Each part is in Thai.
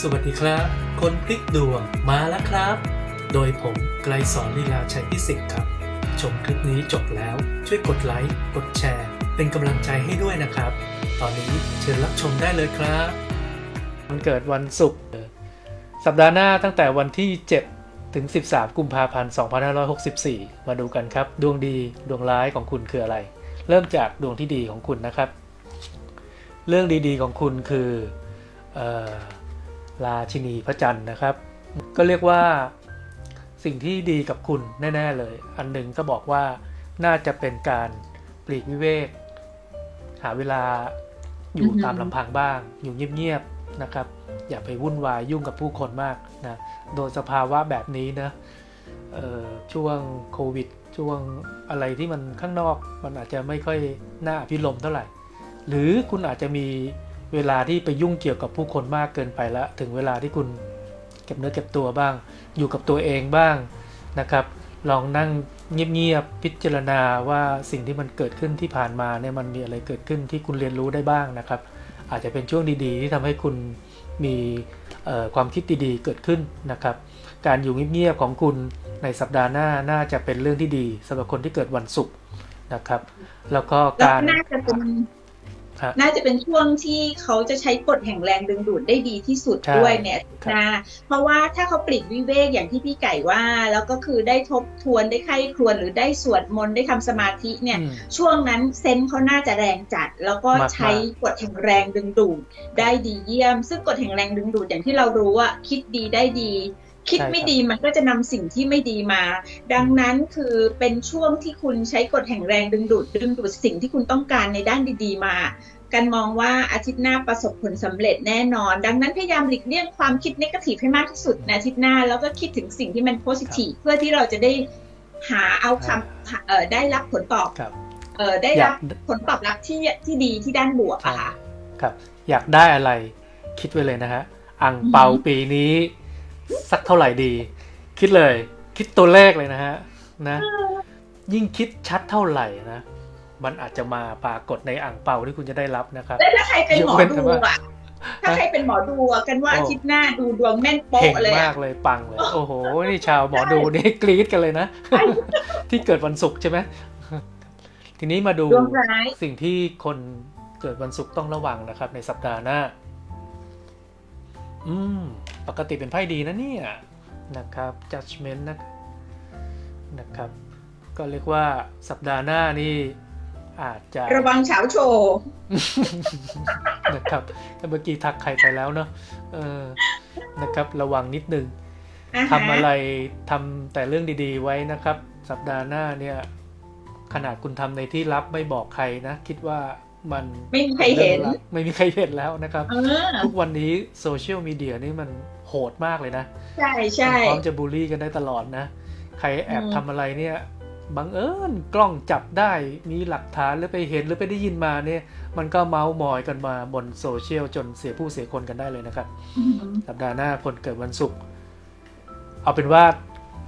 สวัสดีครับ คนพลิกดวงมาแล้วครับ โดยผมไกลสอนลีลาชัยพิสิทธิ์ครับ ชมคลิปนี้จบแล้วช่วยกดไลค์ กดแชร์ เป็นกำลังใจให้ด้วยนะครับ ตอนนี้เชิญรับชมได้เลยครับวันเกิดวันศุกร์สัปดาห์หน้าตั้งแต่วันที่ 7 ถึง 13 กุมภาพันธ์ 2564 มาดูกันครับ ดวงดีดวงร้ายของคุณคืออะไร เริ่มจากดวงที่ดีของคุณนะครับ เรื่องดีๆของคุณคือเออ ราชินีพระจันทร์นะครับ ก็เรียกว่าสิ่งที่ดีกับคุณแน่ ๆ เลย อันหนึ่งก็บอกว่าน่าจะเป็นการปลีกวิเวก หาเวลาอยู่ตามลำพังบ้าง อยู่เงียบๆนะครับ อย่าไปวุ่นวายยุ่งกับผู้คนมากนะโดยสภาวะแบบนี้นะช่วงโควิด ช่วงอะไรที่มันข้างนอก มันอาจจะไม่ค่อยน่าอภิรมเท่าไหร่ หรือคุณอาจจะมี เวลาที่ไปยุ่งเกี่ยวกับผู้คนมากเกินไปแล้วถึงเวลาที่คุณเก็บเนื้อเก็บตัวบ้าง อยู่กับตัวเองบ้างนะครับ ลองนั่งเงียบๆพิจารณาว่าสิ่งที่มันเกิดขึ้นที่ผ่านมาเนี่ยมันมีอะไรเกิดขึ้นที่คุณเรียนรู้ได้บ้างนะครับ อาจจะเป็นช่วงดีๆ ที่ทำให้คุณมีความคิดดีๆเกิดขึ้นนะครับ การอยู่เงียบๆของคุณในสัปดาห์หน้าน่าจะเป็นเรื่องที่ดีสำหรับคนที่เกิดวันศุกร์นะครับ แล้วก็การน่าจะเป็น น่าจะเป็นช่วงที่เขาจะใช้กฎแห่งแรงดึงดูดได้ดีที่สุดใช่ด้วยเนี่ยครับนะเพราะว่าถ้าเขาปลีกวิเวกอย่างที่พี่ไก่ว่า แล้วก็คือได้ทบทวนได้ไข้ครวญหรือได้สวดมนต์ได้ทำสมาธิเนี่ยอืมช่วงนั้นเซนส์เขาน่าจะแรงจัด แล้วก็มากๆใช้กฎแห่งแรงดึงดูดได้ดีเยี่ยม ซึ่งกฎแห่งแรงดึงดูดอย่างที่เรารู้ว่าคิดดีได้ดี คิดใช่ครับไม่ดีมันก็จะนำสิ่งที่ไม่ดีมา ดังนั้นคือเป็นช่วงที่คุณใช้กฎแห่งแรงดึงดูดดึงดูดสิ่งที่คุณต้องการในด้านดี ๆ มากันมองว่าอาทิตย์หน้าประสบผลสำเร็จแน่นอน ดังนั้นพยายามหลีกเลี่ยงความคิดนกาทีฟให้มากที่สุดในอาทิตย์หน้า แล้วก็คิดถึงสิ่งที่มันโพสิทีฟเพื่อที่เราจะได้หาเอาคำเอ่อได้รับผลตอบครับเอ่อได้อยารักบผลตอบรับที่ที่ดีที่ด้านบวกอะค่ะครับ อยากได้อะไรคิดไว้เลยนะฮะอ่งเปาอือฮึปีนี้ สักเท่าไหร่ดี คิดเลย คิดตัวเลขเลยนะฮะนะ ยิ่งคิดชัดเท่าไหร่นะมันอาจจะมาปรากฏในอ่างเปาที่คุณจะได้รับนะครับแล้วถ้าใครเป็นหมอยกเว้นแต่ดูว่าอะถ้าใครเป็นหมอดูอะกันว่าโอ้อาทิตย์หน้าดูดวงแม่นโป๊ะเก่งเลยมาอะกเลยปังเลย โอ้โห นี่ชาวหมอดูนี่กรี๊ดกันเลยนะ ที่เกิดวันศุกร์ใช่ไหมทีนี้มาดูดวงร้ายสิ่งที่คนเกิดวันศุกร์ต้องระวังนะครับ ในสัปดาห์หน้า อืม ปกติเป็นไพ่ดีนะเนี่ย นะครับ judgment นะนะครับ ก็เรียกว่าสัปดาห์หน้านี่อาจจะระวังเฉาโชว์นะครับแต่เมื่อกี้ทักใครไปแล้วเนาะเออนะครับ ระวังนิดนึงอ่าฮะทำอะไรทำแต่เรื่องดีๆไว้นะครับ สัปดาห์หน้าเนี่ย ขนาดคุณทำในที่ลับไม่บอกใครนะ คิดว่า มันไม่มีใครเห็นป็รื่องลับไม่มีใครเห็นแล้วนะครับเออทุกวันนี้โซเชียลมีเดียนี่มันโหดมากเลยนะ ใช่ใช่พร้อมจะบูลลี่กันได้ตลอดนะ ใครแอบอืมทำอะไรเนี่ยบังเอิญกล้องจับได้มีหลักฐานหรือไปเห็นหรือไปได้ยินมาเนี่ย มันก็เมาส์มอยกันมาบนโซเชียลจนเสียผู้เสียคนกันได้เลยนะครับอืมสัปดาห์หน้าคนเกิดวันศุกร์เอาเป็นว่า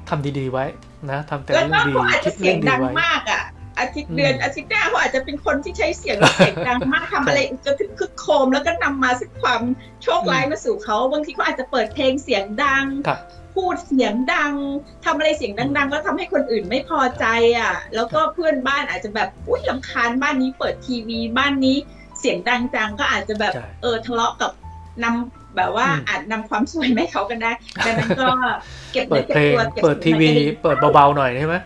ทำดีๆไว้นะทำแต่แล้วเรื่องก็ดีเขาอาจคิจะดเสีเรื่ยองงดีดังไว้มากอะ อาทิตย์เดือนอืมอาทิตย์หน้าเขาอาจจะเป็นคนที่ใช้เสียงแล้วเสียงดังมากทำอะไรจะถึงคึกโครมแล้วก็นำมาซึ่งความโชคร้ายมาสู่เขาบางทีเขาอาจจะเปิดเพลงเสียงดังครับพูดเสียงดังทำอะไรเสียงดัง ๆ แล้วทำให้คนอื่นไม่พอใจอะ แล้วก็เพื่อนบ้านอาจจะแบบอุ้ยลำคาญบ้านนี้เปิดทีวีบ้านนี้เสียงดังจังก็อาจจะแบบใช่เออทะเลาะกับนำ แบบว่าอืมอาจนำความสวยมาให้เขากันได้ดังนั้นก็เก็บเปิเนื้ดอเก็เพบลงตัวก็บเปิดทีวีสิ่งไหนก็เปิดเบาๆหน่อยใช่ไหม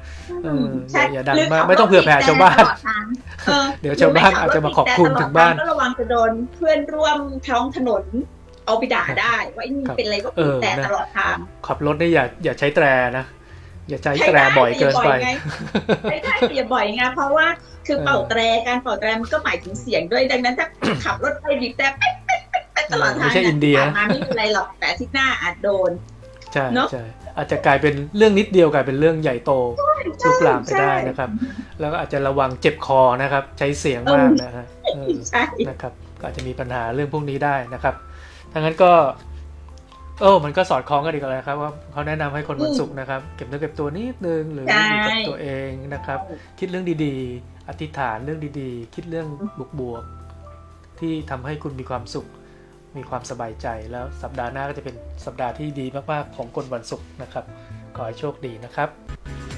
เออใช่อย่าดังหรืมากขับไม่ต้องเผื่อแผ่รถชาวบ้านบีบแต่ตลอดทางเออเดี๋ยวชาวบ้านอาจจะมาขอบคุณถึงบ้านก็ระวังจะโดนเพื่อนร่วมท้องถนนเอาไปด่าได้ ว่าไอ้นี่ครับเป็นอะไรก็เอบีบอแต่นะตลอดทางขับรถนี่อย่าอย่าใช้แตรนะอย่าใช้ใช้แตรได้บ่อยเกินไปแต่อย่าบ่อยไงไม่ใช่อย่าบ่อยไงเพราะว่าคือเออเป่าแตรการเป่าแตรมันก็หมายถึงเสียงด้วยดังนั้นถ้าขับรถไปบีบแต่ ตลอดทางไม่ใช่อินเดียผ่านมาไม่เป็นไรหรอกแต่อาทิตย์หน้าอาจโดนใช่เนอะใช่อาจจะกลายเป็นเรื่องนิดเดียวกลายเป็นเรื่องใหญ่โตลุกลามไปได้ใช่นะครับ แล้วก็อาจจะระวังเจ็บคอนะครับ ใช้เสียงมากนะฮะเออใช่นะครับก็อาจจะมีปัญหาเรื่องพวกนี้ได้นะครับดังนั้นก็เออ มันก็สอดคล้องกันอีกแล้วครับว่าเขาแนะนำให้คนวันศุกร์นะครับ เก็บเนื้อเก็บตัวนิดนึงหรืออยู่กับตัวเองนะครับ คิดเรื่องดีๆ อธิษฐานเรื่องดีๆ คิดเรื่องบวกๆที่ทำให้คุณมีความสุข มีความสบายใจแล้วสัปดาห์หน้าก็จะเป็นสัปดาห์ที่ดีมากๆของคนวันศุกร์นะครับ ขอให้โชคดีนะครับ